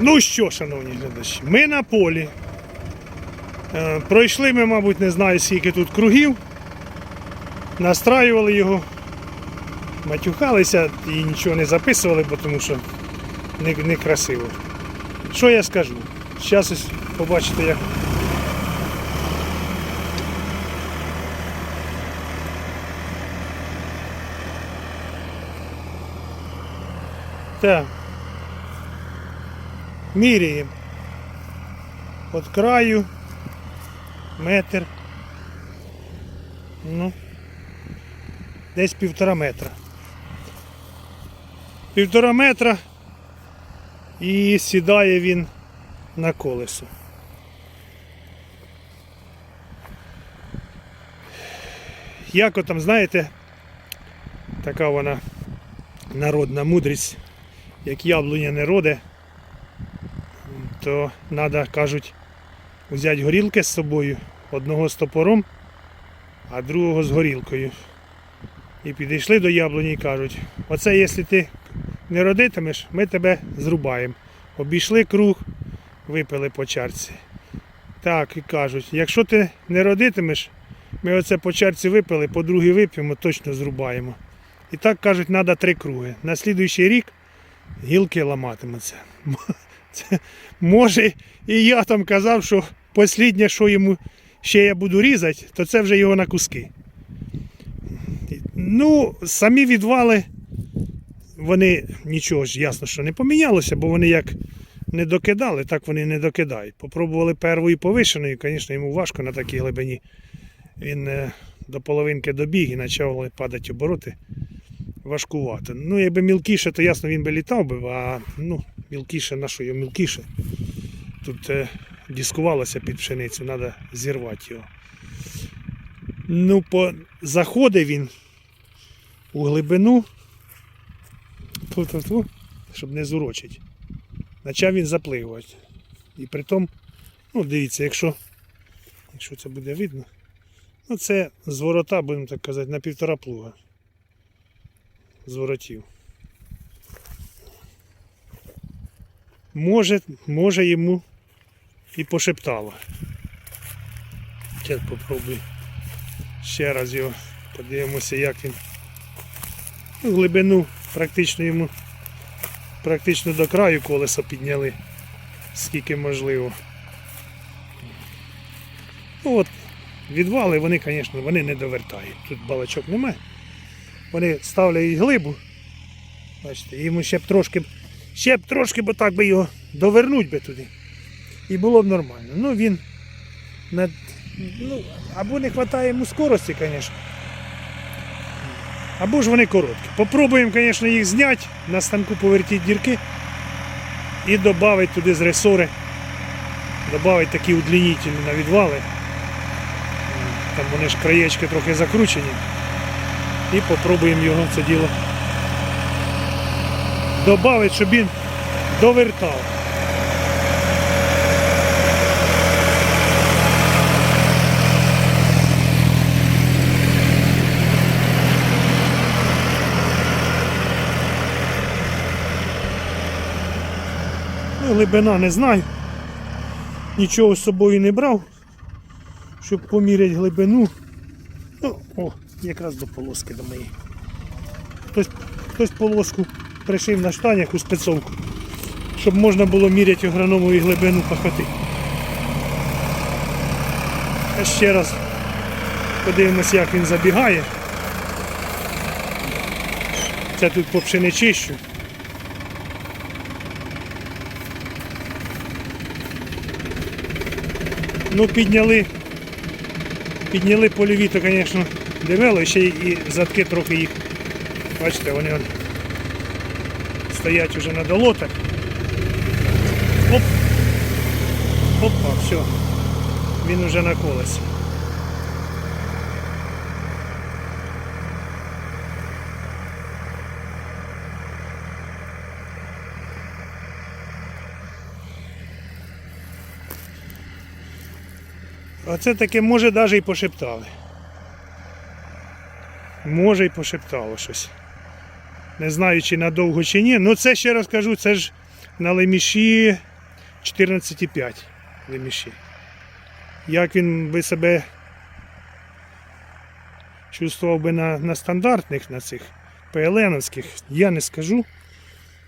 Ну що, шановні глядачі, ми на полі. Е, Пройшли ми, мабуть, не знаю скільки тут кругів. Настраювали його, матюхалися і нічого не записували, бо тому що не, не красиво. Що я скажу? Зараз ось побачите, як. Так. Міряємо. От краю метр. Ну, десь півтора метра. Півтора метра і сідає він на колесо. Як там, знаєте, така вона народна мудрість, як яблуня не роде, то треба, кажуть, взяти горілки з собою, одного з топором, а другого з горілкою. І підійшли до яблуні і кажуть, оце якщо ти не родитимеш, ми тебе зрубаємо. Обійшли круг, випили по чарці. Так, і кажуть, якщо ти не родитимеш, ми оце по чарці випили, по другій вип'ємо, точно зрубаємо. І так кажуть, треба три круги. На слідуючий рік гілки ламатимуться. Може, і я там казав, що посліднє, що йому ще я буду різати, то це вже його на куски. Ну, самі відвали, вони нічого ж ясно, що не помінялося, бо вони як не докидали, так вони не докидають. Попробували первою повишеною, звісно, йому важко на такій глибині. Він е, до половинки добіг і почали падати обороти. Важкувато. Ну, якби мілкіше, то ясно він би літав би, а ну, мілкіше, на що його мілкіше. Тут е, дискувалося під пшеницю, треба зірвати його. Ну, по... заходить він у глибину, ту-ту-ту, щоб не зурочить. Почав він запливати. І при тому, ну дивіться, якщо, якщо це буде видно, ну це з ворота, будемо так казати, на півтора плуга. З Може, може йому і пошептало. Зараз попробую ще раз його подивимося, як він. Ну, глибину практично йому практично до краю колеса підняли, скільки можливо. Ну от, відвали вони, звісно, вони не довертають. Тут балачок немає. Вони ставлять глибу. Бачите, йому ще б трошки, ще б трошки, бо так би його довернуть би туди. І було б нормально. Ну він на, ну, або не вистачає йому скорості, звісно. Або ж вони короткі. Попробуємо, звісно, їх зняти, на станку повертіть дірки і додати туди з ресори. Додати такі удлінителі на відвали. Там вони ж краєчки трохи закручені. І попробуємо його це діло додати, щоб він довертав. Ну, глибина не знаю. Нічого з собою не брав, щоб поміряти глибину. Ну, о, якраз до полоски до моєї. Хтось, хтось полоску пришив на штанях у спецовку, щоб можна було міряти агрономові глибину пахоти. А ще раз подивимось, як він забігає. Це тут по пшеничищу. Ну, підняли, підняли польові, то, звісно, дивило, ще і задки трохи їх. Бачите, вони стоять уже на долотах. Оп! Опа, все. Він уже на колесі. Оце таке може навіть і пошептали. Може і пошептало щось. Не знаю, чи надовго чи ні. Ну це ще раз кажу, це ж на леміші 14,5 леміші. Як він би себе чувствував би на, на стандартних, на цих ПЛНовських, я не скажу.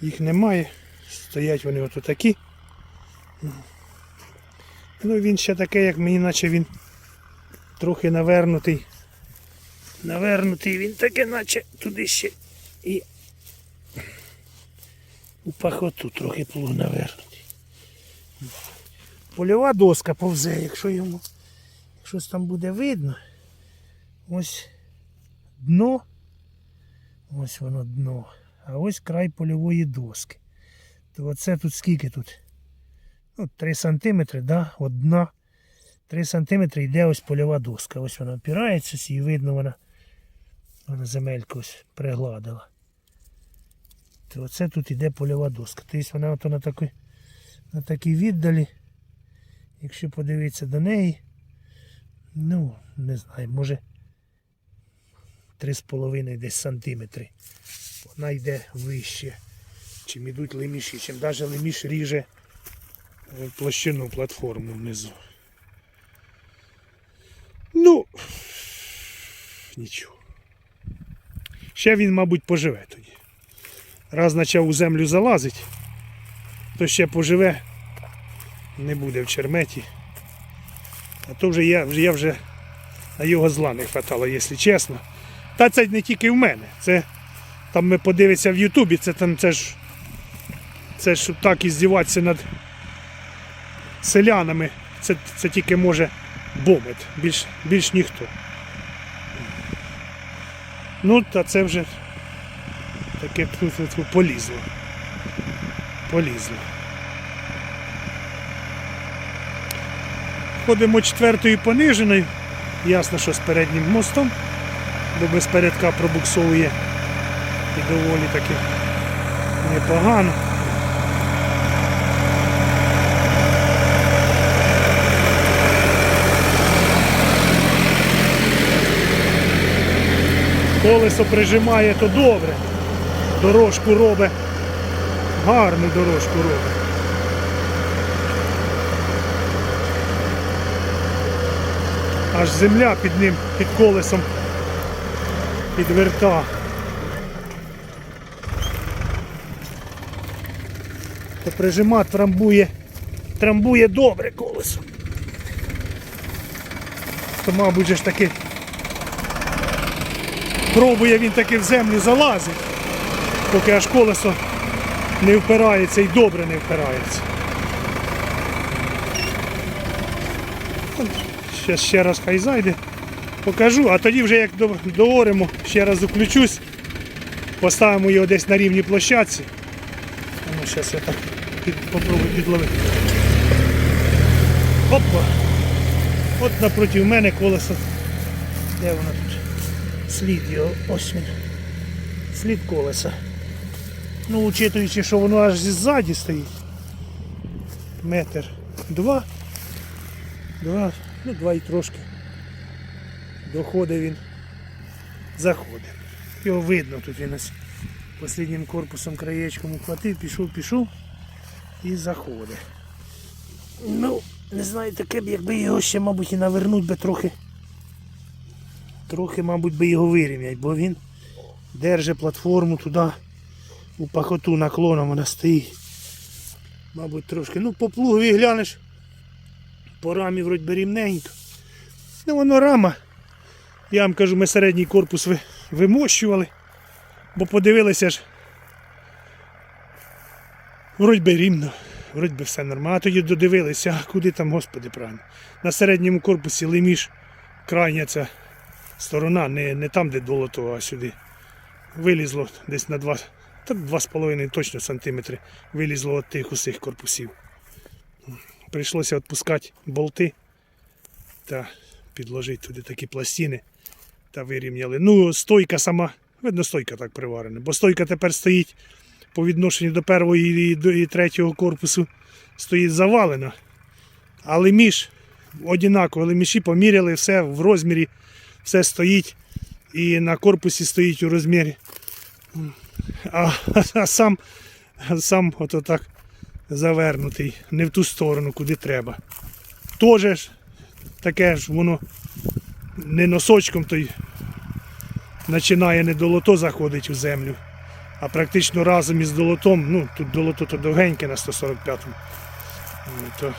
Їх немає. Стоять вони от такі. Ну він ще таке, як мені, наче він трохи навернутий. Навернутий він таке, наче туди ще і у пахоту трохи плуг навернутий. Польова доска повзе, якщо йому щось там буде видно. Ось дно. Ось воно дно. А ось край польової доски. То оце тут скільки тут? Ну, 3 сантиметри, да? От дна. 3 сантиметри йде ось польова доска. Ось вона опирається, і видно вона. Вона земельку ось пригладила. То оце тут іде польова доска. Тобто вона на такій, на такій віддалі. Якщо подивитися до неї, ну, не знаю, може 3,5 десь сантиметри. Вона йде вище, чим ідуть леміші, чим навіть леміш ріже е, площину платформу внизу. Ну, нічого. Ще він, мабуть, поживе тоді. Раз почав у землю залазить, то ще поживе, не буде в черметі. А то вже я, вже я вже на його зла не хватало, якщо чесно. Та це не тільки в мене. Це там ми подивимося в Ютубі, це там це ж. Це ж так і здіватися над селянами. Це, це тільки може бомет, більш, більш ніхто. Ну, та це вже таке тьфу-тьфу-тьфу, полізло. Полізло. Ходимо четвертою пониженою. Ясно, що з переднім мостом, бо без передка пробуксовує і доволі таки непогано. Колесо прижимає, то добре. Дорожку робить. Гарну дорожку робить. Аж земля під ним, під колесом підверта. То прижима трамбує, трамбує добре колесо. То, мабуть, же ж таки пробує він таки в землю залазить, поки аж колесо не впирається і добре не впирається. Ще, ще раз хай зайде, покажу, а тоді вже як до- дооремо, ще раз включусь, поставимо його десь на рівній площадці. Ну, зараз я так під, попробую підловити. Опа! От напроти мене колесо. Де воно тут? Слід його, ось він. Слід колеса. Ну, учитуючи, що воно аж ззаді стоїть. Метр два. Два, ну два і трошки. Доходить він. Заходить. Його видно тут він ось посліднім корпусом краєчком ухватив, пішов, пішов і заходить. Ну, не знаю, таке б, якби його ще, мабуть, і навернуть би трохи. Трохи, мабуть, би його вирівнять, бо він держить платформу туди, у пахоту наклоном вона стоїть. Мабуть, трошки. Ну, по плугові глянеш, по рамі вроді би рівненько. Ну, воно рама. Я вам кажу, ми середній корпус ви- вимощували, бо подивилися ж. Вроді би рівно, вроді би все нормально. А тоді додивилися, а куди там, господи, правильно. На середньому корпусі лиміш, крайня ця сторона, не, не там, де долото, а сюди. Вилізло десь на 2, та 2,5 точно сантиметри. Вилізло від тих усіх корпусів. Прийшлося відпускати болти та підложити туди такі пластини та вирівняли. Ну, стойка сама, видно, стойка так приварена, бо стойка тепер стоїть по відношенню до першого і, до- і третього корпусу стоїть завалена. Але між однаково, леміші поміряли, все в розмірі, все стоїть. І на корпусі стоїть у розмірі. А, а сам, сам ото так завернутий, не в ту сторону, куди треба. Тоже таке ж воно не носочком той починає не долото заходить у землю, а практично разом із долотом, ну тут долото то довгеньке на 145-му, ну, то,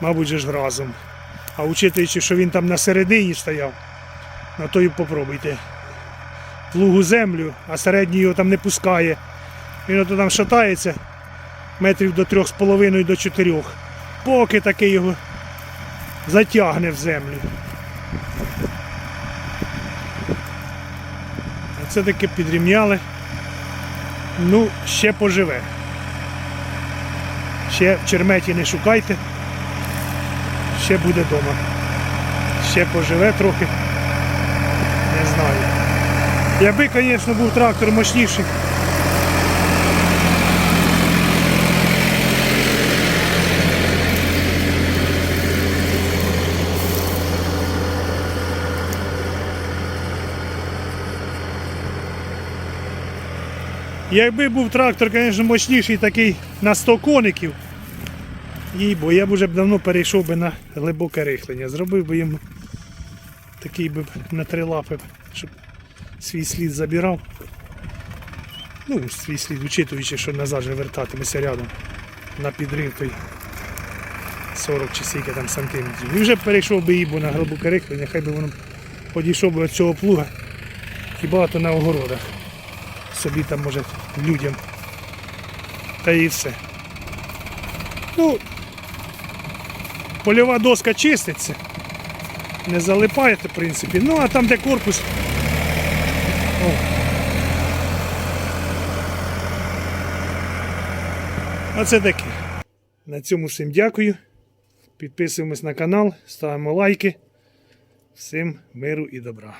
мабуть, ж разом. А учитуючи, що він там на середині стояв, на то і попробуйте. Плугу землю, а середній його там не пускає. Він ото там шатається метрів до трьох з половиною до чотирьох. Поки таки його затягне в землю. Це таки підрівняли. Ну, ще поживе. Ще в черметі не шукайте. Ще буде вдома. Ще поживе трохи. Якби, звісно, був трактор мощніший. Якби був трактор, звісно, мощніший такий на 100 коників, їй бо я б вже давно перейшов би на глибоке рихлення. Зробив би йому такий би на три лапи, щоб свій слід забирав. Ну, свій слід, учитуючи, що назад же вертатимеся рядом на підрив той 40 чи скільки там сантиметрів. І вже перейшов би їбу на глибоке рихлення, хай би воно підійшов би від цього плуга хіба то на огородах собі там може людям. Та і все. Ну, польова доска чиститься. Не залипаєте, в принципі. Ну, а там, де корпус. О. Оце таке. На цьому всім дякую. Підписуємось на канал, ставимо лайки. Всім миру і добра.